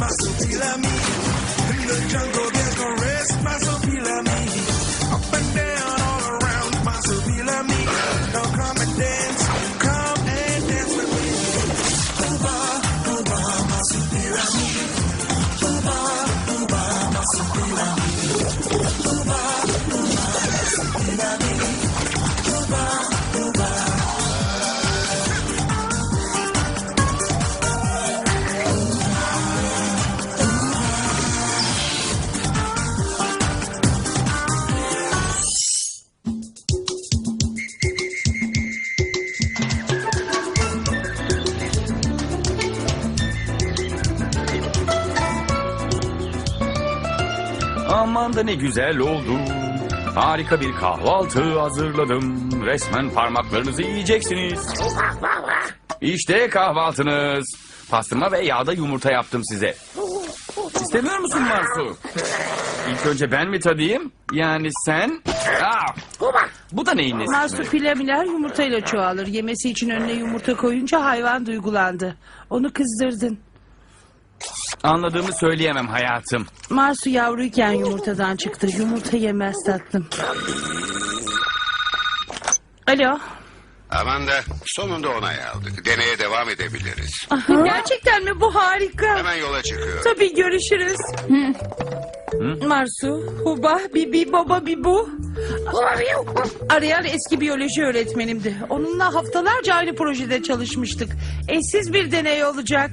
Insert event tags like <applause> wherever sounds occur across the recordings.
masuki la mi in the jungle. Da ne güzel oldu. Harika bir kahvaltı hazırladım. Resmen parmaklarınızı yiyeceksiniz. İşte kahvaltınız. Pastırma ve yağda yumurta yaptım size. İstemiyor musun Marsu? İlk önce ben mi tadayım? Yani sen? Aa, bu da neyin nesi? Marsupilamiler yumurtayla çoğalır. Yemesi için önüne yumurta koyunca hayvan duygulandı. Onu kızdırdın. Anladığımı söyleyemem hayatım. Marsu yavruyken yumurtadan çıktı. Yumurta yemez tatlım. Alo. Amanda sonunda onay aldık. Deneye devam edebiliriz. Gerçekten mi? Bu harika. Hemen yola çıkıyor. Tabii görüşürüz. Marsu, Huba, Bibi, Baba, Bibu. Arayan eski biyoloji öğretmenimdi. Onunla haftalarca aynı projede çalışmıştık. Eşsiz bir deney olacak.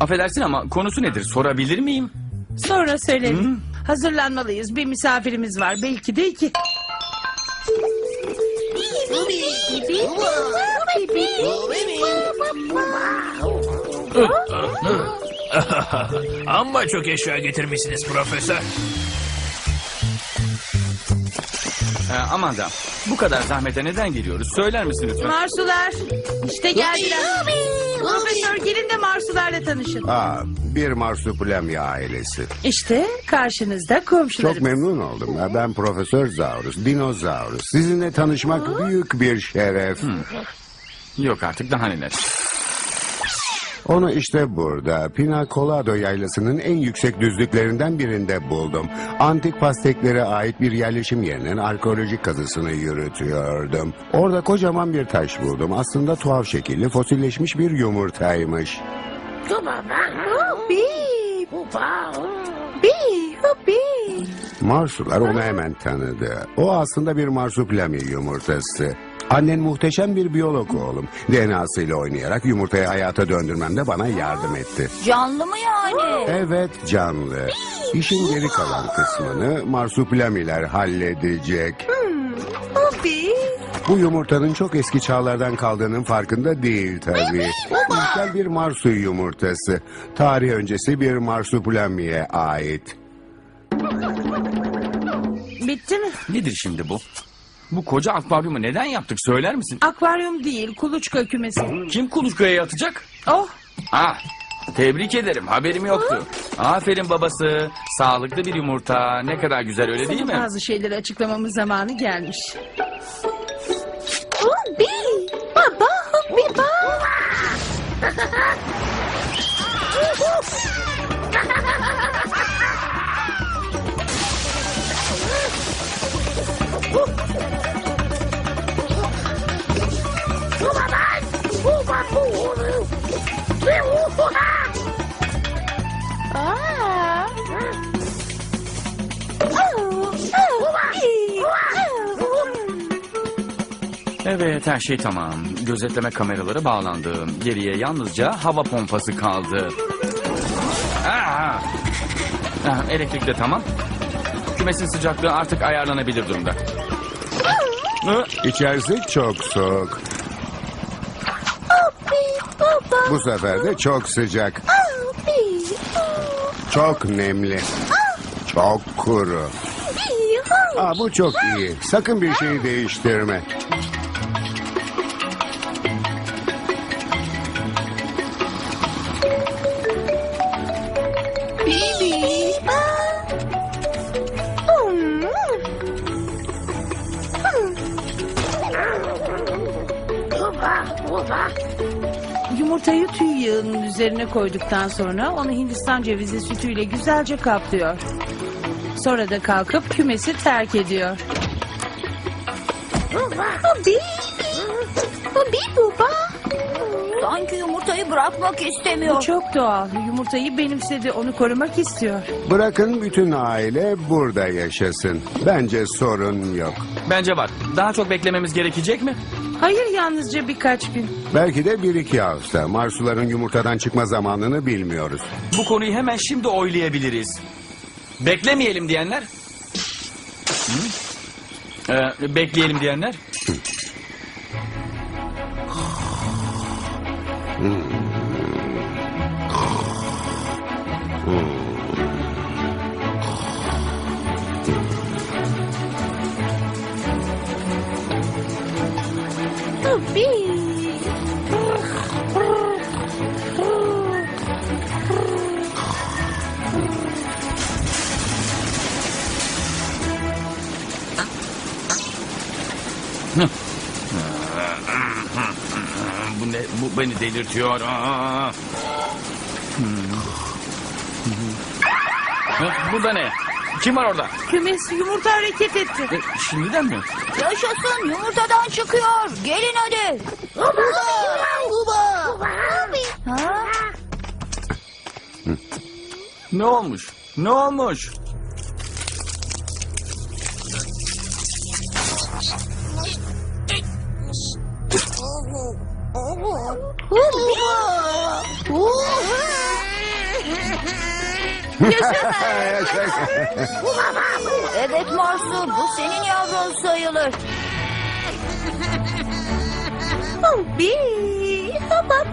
Affedersin ama konusu nedir sorabilir miyim? Sonra söylerim. Hazırlanmalıyız. Bir misafirimiz var. Belki de iki. Amma çok eşya getirmişsiniz profesör. Ee, Amanda bu kadar zahmete neden geliyoruz söyler misin lütfen? Marsular. işte geldiler. Profesör gelin de Marsularla tanışın. Aa, bir marsupilami ailesi. İşte karşınızda komşularımız. Çok memnun oldum. Ben Profesör Zaurus, dinozaurus. Sizinle tanışmak büyük bir şeref. Yok artık daha neler. Onu işte burada, Pina Colado yaylasının en yüksek düzlüklerinden birinde buldum. Antik Pasteklere ait bir yerleşim yerinin arkeolojik kazısını yürütüyordum. Orada kocaman bir taş buldum. Aslında tuhaf şekilli fosilleşmiş bir yumurtaymış. Marsular onu hemen tanıdı. O aslında bir marsupilami yumurtası. Annen muhteşem bir biyolog oğlum. DNA'sıyla oynayarak yumurtayı hayata döndürmemde bana yardım etti. Canlı mı yani? Evet canlı. İşin geri kalan kısmını marsupilamiler halledecek. Bu yumurtanın çok eski çağlardan kaldığının farkında değil tabii. İlkel bir marsu yumurtası. Tarih öncesi bir marsupilamiye ait. Bitti mi? Nedir şimdi bu? Bu koca akvaryumu neden yaptık söyler misin? Akvaryum değil, kuluçka kümesi. Kim kuluçkaya yatacak? Oh, Ah tebrik ederim haberim yoktu. Aferin babası. Sağlıklı bir yumurta. Ne kadar güzel öyle değil mi? bazı şeyleri açıklamamız zamanı gelmiş. Baba, baba. <laughs> Evet her şey tamam. Gözetleme kameraları bağlandı. Geriye yalnızca hava pompası kaldı. Aa! Elektrik de tamam. Kümesin sıcaklığı artık ayarlanabilir durumda. İçerisi çok soğuk. Bu sefer de çok sıcak. Çok nemli. Çok kuru. Aa, bu çok iyi. Sakın bir şeyi değiştirme. Yumurtayı tüy yağının üzerine koyduktan sonra onu Hindistan cevizi sütüyle güzelce kaplıyor. Sonra da kalkıp kümesi terk ediyor. Abi. Abi baba. Sanki yumurtayı bırakmak Bu istemiyor. çok doğal. Yumurtayı benimsedi, onu korumak istiyor. Bırakın bütün aile burada yaşasın. Bence sorun yok. Bence var. Daha çok beklememiz gerekecek mi? Hayır yalnızca birkaç gün. Belki de bir iki hafta. Marsuların yumurtadan çıkma zamanını bilmiyoruz. Bu konuyu hemen şimdi oylayabiliriz. Beklemeyelim diyenler? Hı? Ee, bekleyelim diyenler? Abi. Bu beni delirtiyor. Aa! Hmm. Hı, Bu da ne? Kim var orada? Kümes yumurta hareket etti. E, şimdiden mi? Yaşasın yumurtadan çıkıyor. Gelin hadi. Baba. Baba. Ha? Ne olmuş? Ne olmuş? Evet Marsu bu senin yavrun sayılır. Abi. Baba.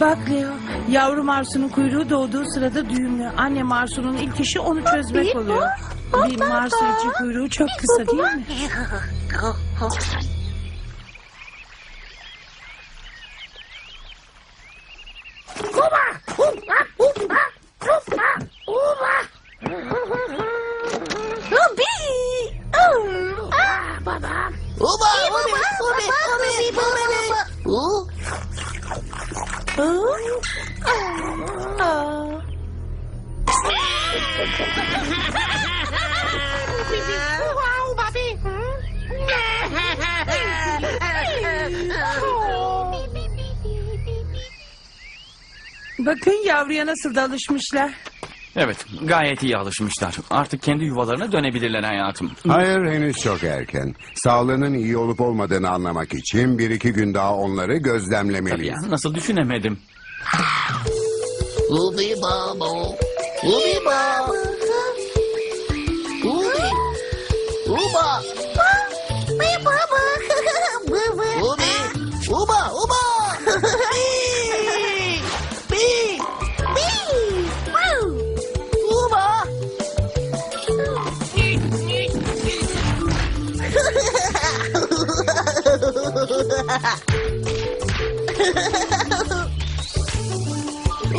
Bak Leo, yavru Marsu'nun kuyruğu doğduğu sırada düğümlü. Anne Marsu'nun ilk işi onu çözmek oluyor. Bir Marsu için kuyruğu çok kısa değil mi? <laughs> Abi. Ah, baba. Uba, uba, uba, uba, uba, uba. Bakın yavruya nasıl da alışmışlar. Evet, gayet iyi alışmışlar. Artık kendi yuvalarına dönebilirler hayatım. Hayır henüz çok erken. Sağlığının iyi olup olmadığını anlamak için bir iki gün daha onları Tabii gözlemlemeliyiz. ya, nasıl düşünemedim. Ubi babo. Ubi ba. Ubi. Uba.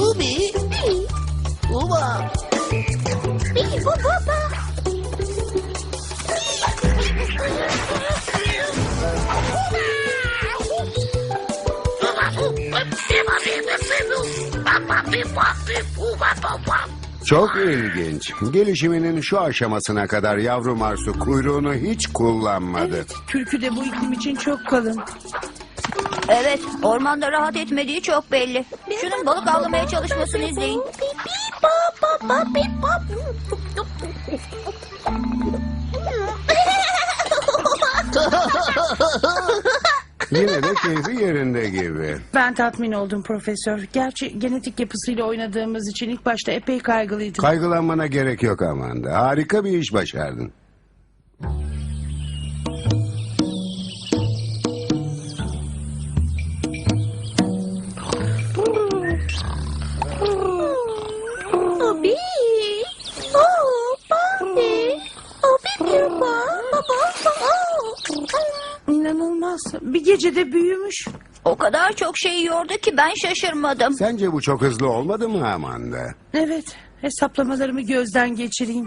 Ubi. uba ubi bobo pa uba uba uba uba uba uba Çok ilginç. Gelişiminin şu aşamasına kadar yavru Marsu kuyruğunu hiç kullanmadı. Evet, kürkü de bu iklim için çok kalın. Evet, ormanda rahat etmediği çok belli. Şunun balık avlamaya çalışmasını izleyin. <laughs> Yine de keyfi yerinde gibi. Ben tatmin oldum profesör. Gerçi genetik yapısıyla oynadığımız için ilk başta epey kaygılıydım. Kaygılanmana gerek yok Amanda. Harika bir iş başardın. İnanılmaz. Bir gecede büyümüş. O kadar çok şey yiyordu ki ben şaşırmadım. Sence bu çok hızlı olmadı mı Amanda? Evet, hesaplamalarımı gözden geçireyim.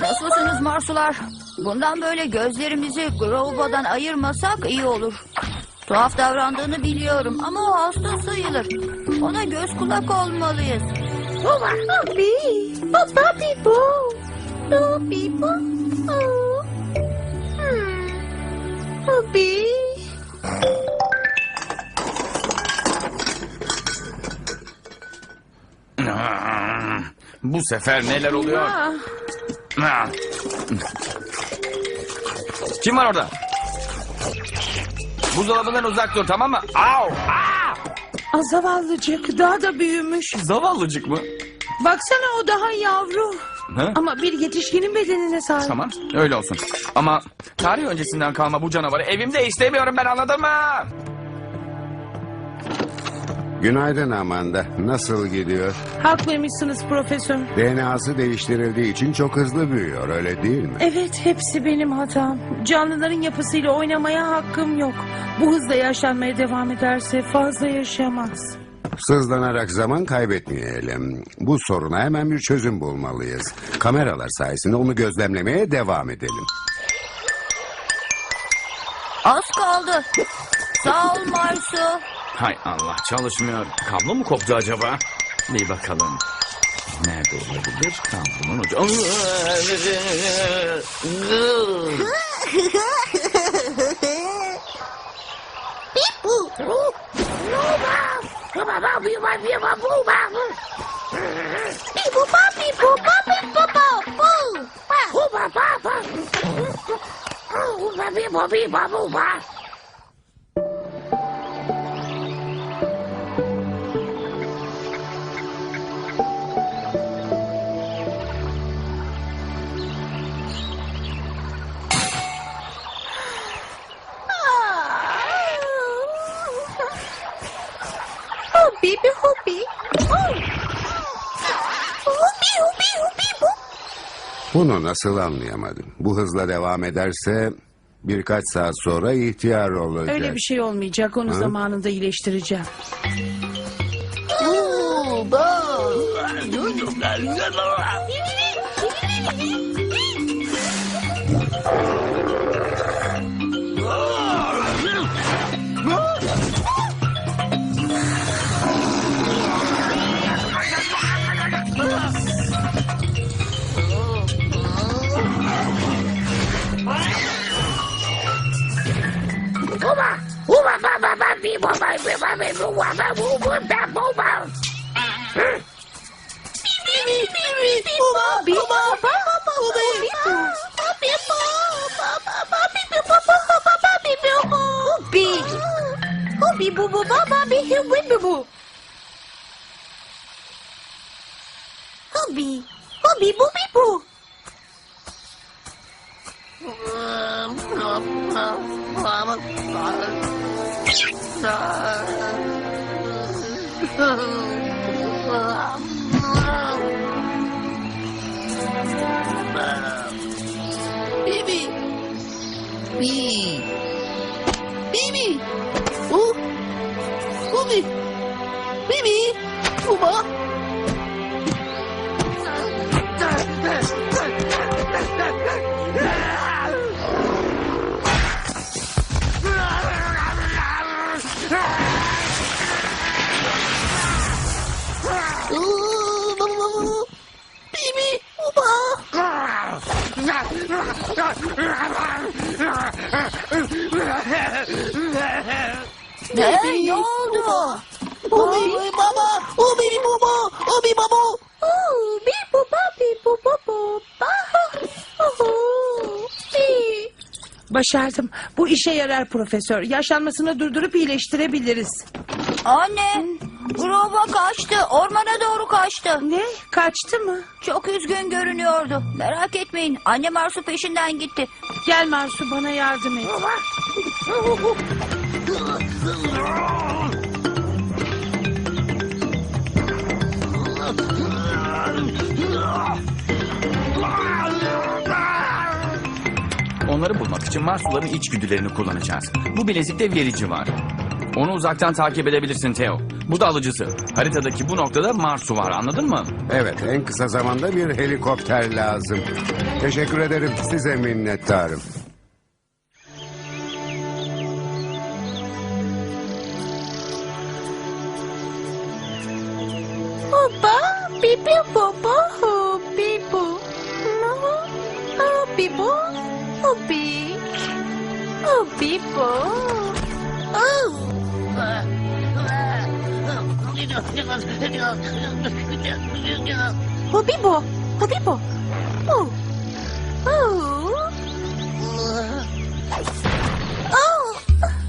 Nasılsınız Marsular? Bundan böyle gözlerimizi Grova'dan ayırmasak iyi olur. Tuhaf davrandığını biliyorum ama o hasta sayılır. Ona göz kulak olmalıyız. Ah, Bu sefer neler oluyor? Ah, Ah. Kim var orada? Buzdolabından uzak dur tamam mı? Au! Ah! ah, zavallıcık daha da büyümüş. Zavallıcık mı? Baksana o daha yavru. Ha? Ama bir yetişkinin bedenine sahip. Tamam öyle olsun. Ama tarih öncesinden kalma bu canavarı evimde istemiyorum ben anladın mı? Günaydın Amanda. Nasıl gidiyor? Haklıymışsınız profesör. DNA'sı değiştirildiği için çok hızlı büyüyor öyle değil mi? Evet hepsi benim hatam. Canlıların yapısıyla oynamaya hakkım yok. Bu hızla yaşlanmaya devam ederse fazla yaşamaz. Sızlanarak zaman kaybetmeyelim. Bu soruna hemen bir çözüm bulmalıyız. Kameralar sayesinde onu gözlemlemeye devam edelim. Az kaldı. Sağ ol Marsu. Hay Allah çalışmıyor. Kablo mu koptu acaba? Bir bakalım. Nerede olabilir? Kablonun ucu. Bunu nasıl anlayamadım? Bu hızla devam ederse birkaç saat sonra ihtiyar olacak. Öyle bir şey olmayacak. Onu zamanında iyileştireceğim. Bibi. Bi. Bibi. U. Ubi. Bibi. Uba. Uba. Hey, ne oldu? Baba. Ubi baba. Ubi baba. Bi bu ba bi bu bu bu ba. Bi. Başardım. Bu işe yarar profesör. Yaşlanmasını durdurup iyileştirebiliriz. Anne, Grova kaçtı. Ormana doğru kaçtı. Ne? Kaçtı mı? Çok üzgün görünüyordu. Merak etmeyin. Annem Arsu peşinden gitti. Gel Marsu bana yardım et. Onları bulmak için Marsuların içgüdülerini kullanacağız. Bu bilezikte verici var. Onu uzaktan takip edebilirsin Theo. Bu da alıcısı. Haritadaki bu noktada Marsu var anladın mı? Evet, en kısa zamanda bir helikopter lazım. Teşekkür ederim, size minnettarım. Oh, oh, pipo. Oh. Oh. Oh.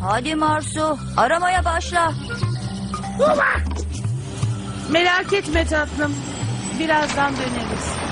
Hadi Marsu, aramaya başla. Merak etme tatlım. Birazdan döneriz.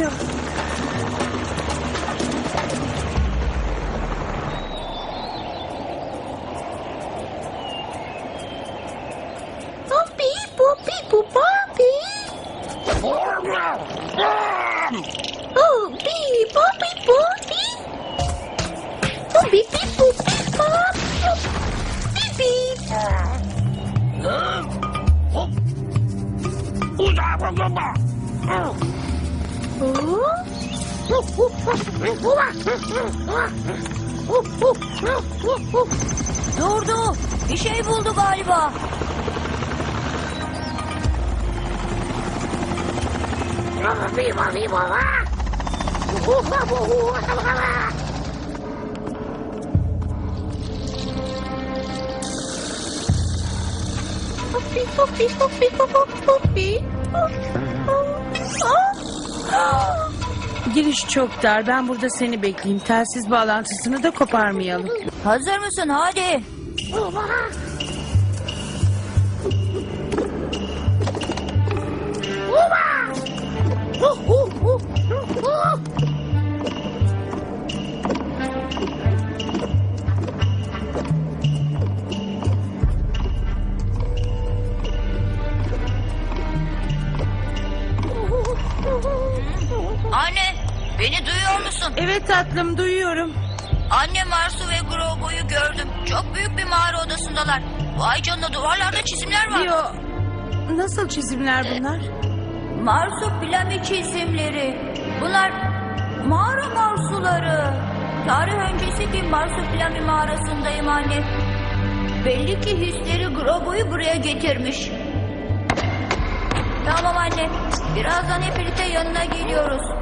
Yeah. Durdu. Bir şey buldu galiba. Viva, viva. Pupi, pupi, pupi, pupi, pupi. Oh! Ah! Ah! Giriş çok dar. Ben burada seni bekleyeyim. Telsiz bağlantısını da koparmayalım. Hazır mısın? Hadi. Anne, beni duyuyor musun? Evet tatlım duyuyorum. Anne Marsu ve Grogu'yu gördüm. Çok büyük bir mağara odasındalar. Vay canına duvarlarda çizimler var. Yo, nasıl çizimler bunlar? Marsu Plami çizimleri. Bunlar mağara marsuları. Tarih öncesi bir Marsu Plami mağarasındayım anne. Belli ki hisleri Grogu'yu buraya getirmiş. Tamam anne. Birazdan hep birlikte yanına geliyoruz.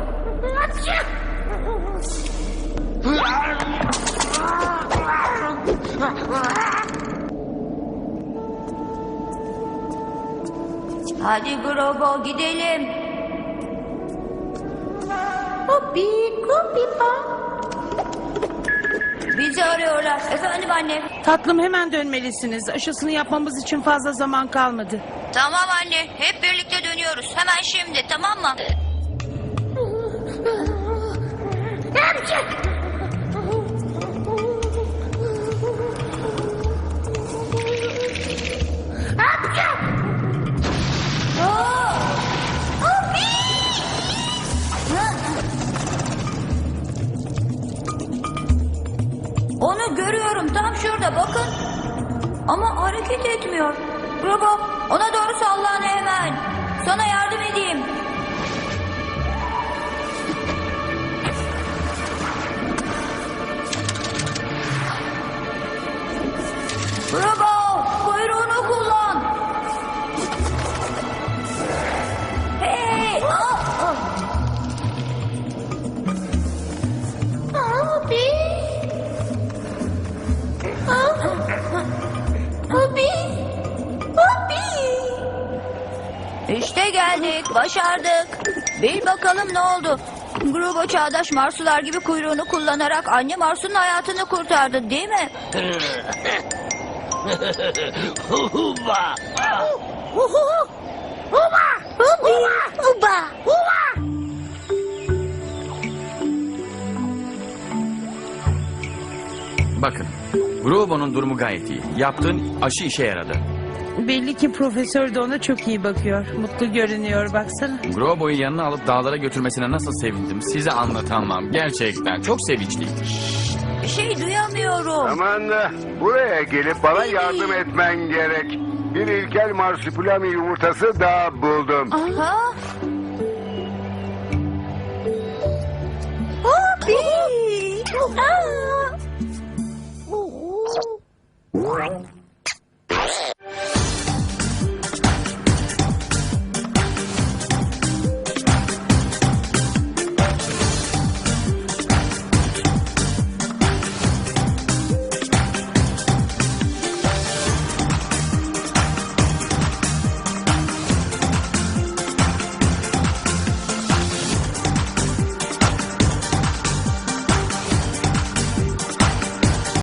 Hadi Grogu gidelim. Puppy, pop. Bizi arıyorlar. Efendim anne. Tatlım hemen dönmelisiniz. Aşısını yapmamız için fazla zaman kalmadı. Tamam anne. Hep birlikte dönüyoruz. Hemen şimdi tamam mı? Onu görüyorum tam şurada bakın. Ama hareket etmiyor. Robo ona doğru sallan hemen. Sana yardım edeyim. Geldik, başardık. Bil bakalım ne oldu? Grubo çağdaş marsular gibi kuyruğunu kullanarak anne marsunun hayatını kurtardı değil mi? Uba. Bakın, Grobo'nun durumu gayet iyi. Yaptığın aşı işe yaradı. Belli ki profesör de ona çok iyi bakıyor. Mutlu görünüyor baksana. Grobo'yu yanına alıp dağlara götürmesine nasıl sevindim size anlatamam. Gerçekten çok sevinçliyim. Bir şey duyamıyorum. Aman da buraya gelip bana yardım etmen gerek. Bir ilkel marsupilami yumurtası daha buldum. Ha? Bobby. Aa.